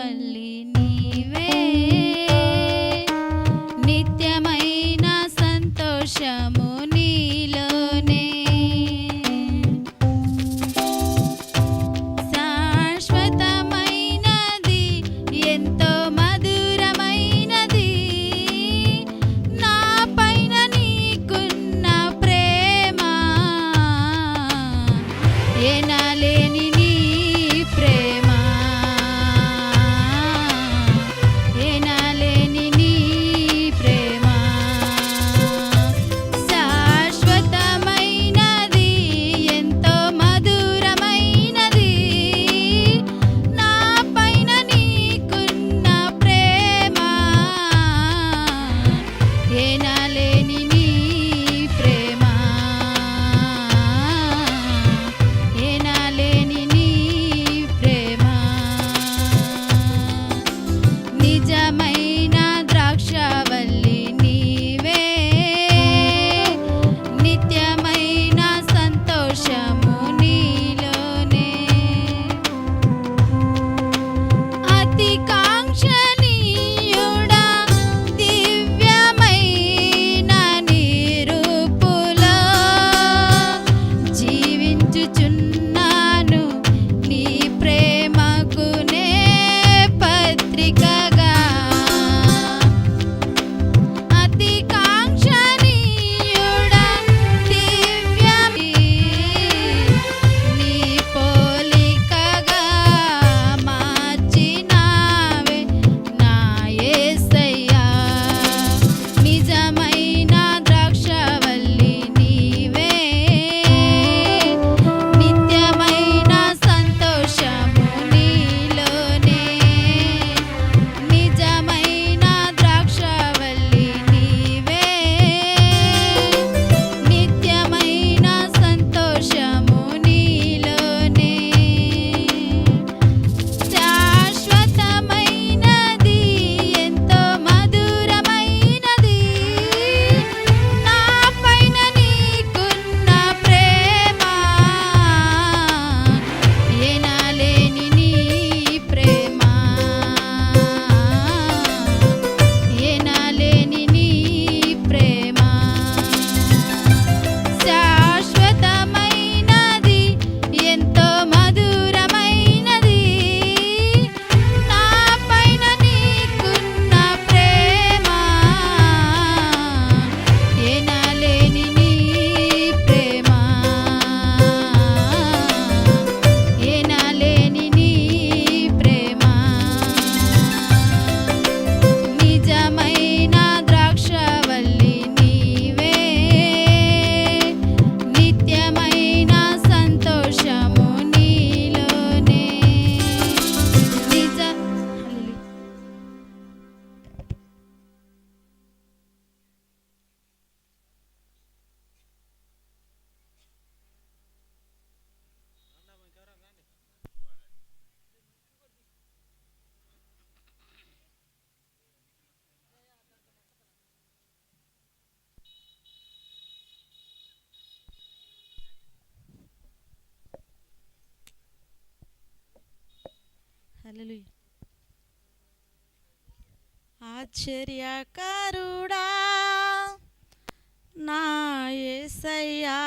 ఏనా లేని నిత్యమైన సంతోషము నీలోనే. శాశ్వతమైనది ఎంతో మధురమైనది. నా పైన ಏನಾಲೇ ఆశ్చర్యకరుడా నా ఏసయ్యా.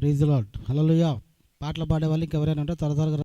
ప్రైజ్ లాడ్ హలో పాటలు పాడే వాళ్ళు ఇంకెవరైనా ఉంటే త్వర త్వరగా